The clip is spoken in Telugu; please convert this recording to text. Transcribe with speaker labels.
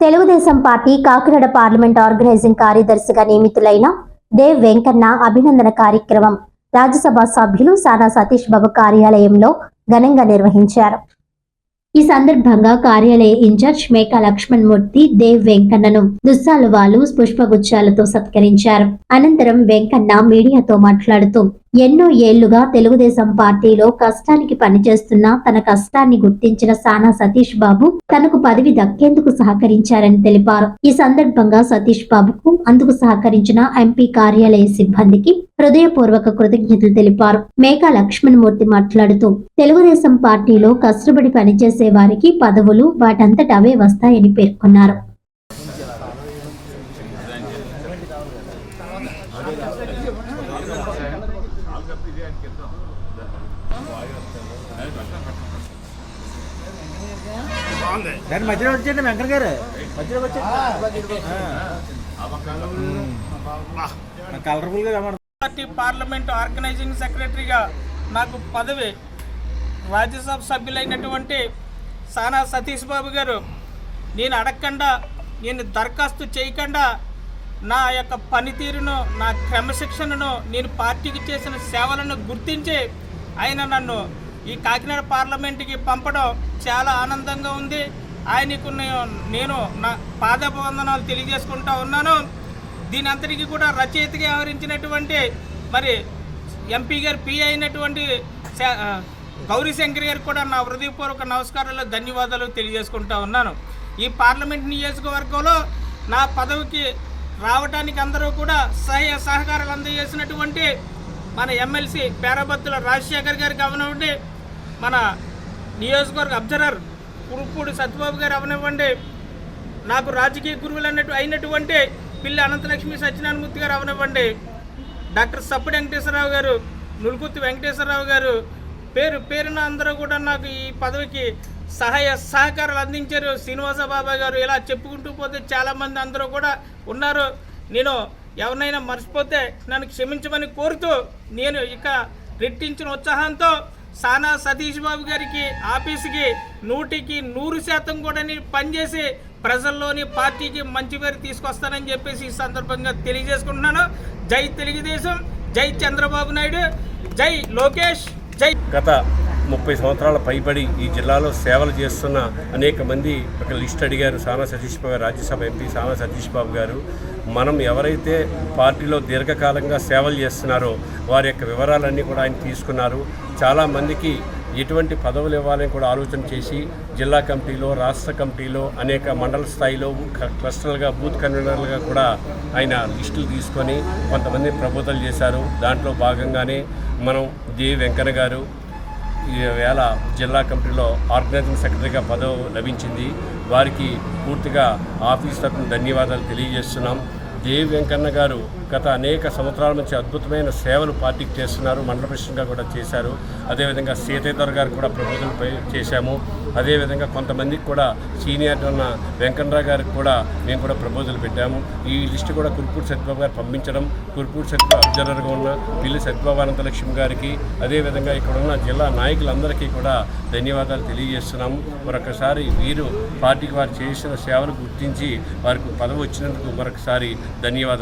Speaker 1: Telugu Desam party Kakinada parliament organizing కార్యదర్శిగా నియమితులైన దేవ్ వెంకన్న అభినందన కార్యక్రమం రాజ్యసభ సభ్యులు సానా సతీష్ బాబు కార్యాలయంలో ఘనంగా నిర్వహించారు. ఈ సందర్భంగా కార్యాలయ ఇన్ఛార్జ్ మేకా లక్ష్మణ్ మూర్తి దేవ్ వెంకన్నను దుస్సాలువాలు పుష్పగుచ్చాలతో సత్కరించారు. అనంతరం వెంకన్న మీడియాతో మాట్లాడుతూ ఎన్నో ఏళ్ళుగా తెలుగుదేశం పార్టీలో కష్టానికి పనిచేస్తున్న తన కష్టాన్ని గుర్తించిన సానా సతీష్ బాబు తనకు పదవి దక్కేందుకు సహకరించారని తెలిపారు. ఈ సందర్భంగా సతీష్ బాబుకు అందుకు సహకరించిన ఎంపీ కార్యాలయ సిబ్బందికి హృదయపూర్వక కృతజ్ఞతలు తెలిపారు. మేఘా లక్ష్మణమూర్తి మాట్లాడుతూ తెలుగుదేశం పార్టీలో కష్టపడి పనిచేసే వారికి పదవులు వాటంతట అవే వస్తాయని పేర్కొన్నారు.
Speaker 2: దాని మధ్యలో వచ్చేయండి వెంకట గారు. మధ్యలో వచ్చేయండి కలర్ఫుల్గా.
Speaker 3: పార్టీ పార్లమెంట్ ఆర్గనైజింగ్ సెక్రటరీగా నాకు పదవి. రాజ్యసభ సభ్యులైనటువంటి సానా సతీష్ బాబు గారు నేను అడగకుండా నేను దరఖాస్తు చేయకుండా నా యొక్క పనితీరును నా క్రమశిక్షణను నేను పార్టీకి చేసిన సేవలను గుర్తించి ఆయన నన్ను ఈ కాకినాడ పార్లమెంట్కి పంపడం చాలా ఆనందంగా ఉంది. ఆయనకు నేను నా పాదవందనాలు తెలియజేసుకుంటా ఉన్నాను. దీని అంతటికీ కూడా రచయితగా వ్యవహరించినటువంటి మరి ఎంపీ గారు పి అయినటువంటి గౌరీశంకర్ గౌరీ శంకర్ గారికి కూడా నా హృదయపూర్వక నమస్కారాలు ధన్యవాదాలు తెలియజేసుకుంటా ఉన్నాను. ఈ పార్లమెంట్ నియోజకవర్గంలో నా పదవికి రావడానికి అందరూ కూడా సహాయ సహకారాలు అందజేసినటువంటి మన ఎమ్మెల్సీ పేరబత్తుల రాజశేఖర్ గారికి అవనివ్వండి మన నియోజకవర్గ అబ్జర్వర్ కురుపూడి సత్యబాబు గారు అవనివ్వండి. నాకు రాజకీయ గురువులు అన్నట్టు అయినటువంటి పిల్లి అనంతలక్ష్మి సత్యనారాయణమూర్తి గారు అవనివ్వండి. డాక్టర్ సప్పటి వెంకటేశ్వరరావు గారు నులుకుత్తి వెంకటేశ్వరరావు గారు పేరు పేరున అందరూ కూడా నాకు ఈ పదవికి సహాయ సహకారాలు అందించారు. శ్రీనివాస బాబాయ్ గారు ఇలా చెప్పుకుంటూ పోతే చాలామంది అందరూ కూడా ఉన్నారు. నేను ఎవరినైనా మర్చిపోతే నన్ను క్షమించమని కోరుతూ నేను ఇక రెట్టించిన ఉత్సాహంతో సానా సతీష్ బాబు గారికి ఆఫీస్కి నూటికి నూరు శాతం కూడా నేను పనిచేసి ప్రజల్లోని పార్టీకి మంచి పేరు తీసుకొస్తానని చెప్పేసి ఈ సందర్భంగా తెలియజేసుకుంటున్నాను. జై తెలుగుదేశం జై చంద్రబాబు నాయుడు జై లోకేష్ జై
Speaker 4: గత ముప్పై సంవత్సరాల పైబడి ఈ జిల్లాలో సేవలు చేస్తున్న అనేక మంది ఒక లిస్ట్ అడిగారు. సానా సతీష్ బాబు రాజ్యసభ ఎంపీ సానా సతీష్ బాబు గారు. మనం ఎవరైతే పార్టీలో దీర్ఘకాలంగా సేవలు చేస్తున్నారో వారి యొక్క వివరాలన్నీ కూడా ఆయన తీసుకున్నారు. చాలామందికి ఎటువంటి పదవులు ఇవ్వాలని కూడా ఆలోచన చేసి జిల్లా కమిటీలో రాష్ట్ర కమిటీలో అనేక మండల స్థాయిలో క్లస్టర్లుగా బూత్ కన్వీనర్లుగా కూడా ఆయన లిస్టులు తీసుకొని కొంతమంది ప్రబోధనలు చేశారు. దాంట్లో భాగంగానే మనం జే. వెంకన్న గారు వేళ జిల్లా కమిటీలో ఆర్గనైజింగ్ సెక్రటరీగా పదవి లభించింది. వారికి పూర్తిగా ఆఫీస్ తరఫున ధన్యవాదాలు తెలియజేస్తున్నాం. దేవి వెంకన్న గారు గత అనేక సంవత్సరాల నుంచి అద్భుతమైన సేవలు పార్టీకి చేస్తున్నారు మండల ప్రెసిడెంట్గా కూడా చేశారు. అదేవిధంగా సీతేశ్వర్ గారు కూడా ప్రపోజల్ చేశాము. అదేవిధంగా కొంతమందికి కూడా సీనియర్ ఉన్న వెంకన్నరావు గారికి కూడా మేము కూడా ప్రపోజల్ పెట్టాము. ఈ లిస్టు కూడా కురుపూడి సత్యబాబు గారు పంపించడం కురుపూడి సత్యబాబు అబ్జర్వర్గా ఉన్న పిల్లి సత్యబాబు అనంతలక్ష్మి గారికి అదేవిధంగా ఇక్కడ ఉన్న జిల్లా నాయకులందరికీ కూడా ధన్యవాదాలు తెలియజేస్తున్నాము. మరొకసారి వీరు పార్టీకి వారు చేసిన సేవలు గుర్తించి వారికి పదవి వచ్చినందుకు మరొకసారి ధన్యవాదాలు.